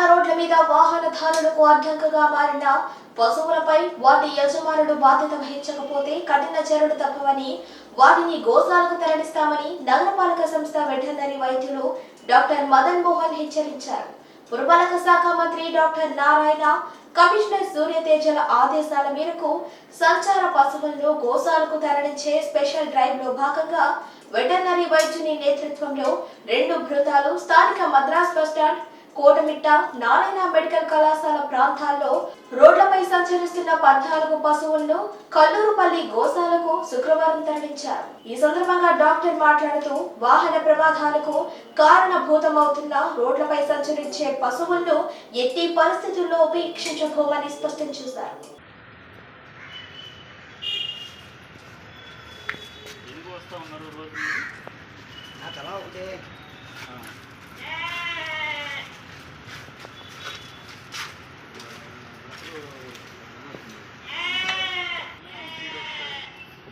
ప్రధాన రోడ్ల మీద వాహనదారులకు అడ్డంకగా మారిన పశువులపై వాటి యజమానులు బాధ్యత వహించకపోతే కఠిన చర్యలు తప్పవని వాటిని గోశాలకు తరలిస్తామని నగరపాలక సంస్థ వెటర్నరీ వైద్యులు డాక్టర్ మదన్ మోహన్ హెచ్చరించారు. పురపాలక శాఖ మంత్రి డాక్టర్ నారాయణ కమిషనర్ సూర్యతేజల ఆదేశాల మేరకు సంచార పశువులను గోశాలకు తరలించే స్పెషల్ డ్రైవ్లో భాగంగా వెటర్నరీ వైద్యుని నేతృత్వంలో రెండు బృందాలు స్థానిక Madras bus stand Kotamitta Narayana medical కళాశాల ప్రాంతాల్లో రోడ్లపై సంచరిస్తున్న పద్నాలుగు పశువులను కల్లూరుపల్లి గోశాలకు శుక్రవారం తరలించారు. ఈ సందర్భంగా డాక్టర్ మాట్లాడుతూ వాహన ప్రమాదాలకు కారణభూతమవుతున్న రోడ్లపై సంచరించే పశువులను ఎట్టి పరిస్థితుల్లో ఉపేక్షించబోమని స్పష్టం చేశారు. ఉన్నారు ఒకటే.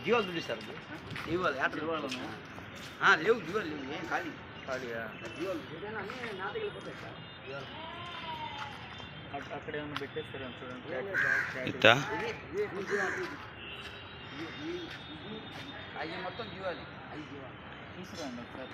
జీవాలు పిలుస్తారు జీవాలు జీవాలనా? ఆ, లేవు జీవాలు లేవు ఏం ఖాళీ. ఖాళీయా? జీవాలు జీవాలు. అక్కడ ఏమైనా పెట్టేస్తారేమో చూడండి? జీవాలు. అవి మొత్తం జీవాలు అవి జీవాలు తీసుకురండి ఒకసారి.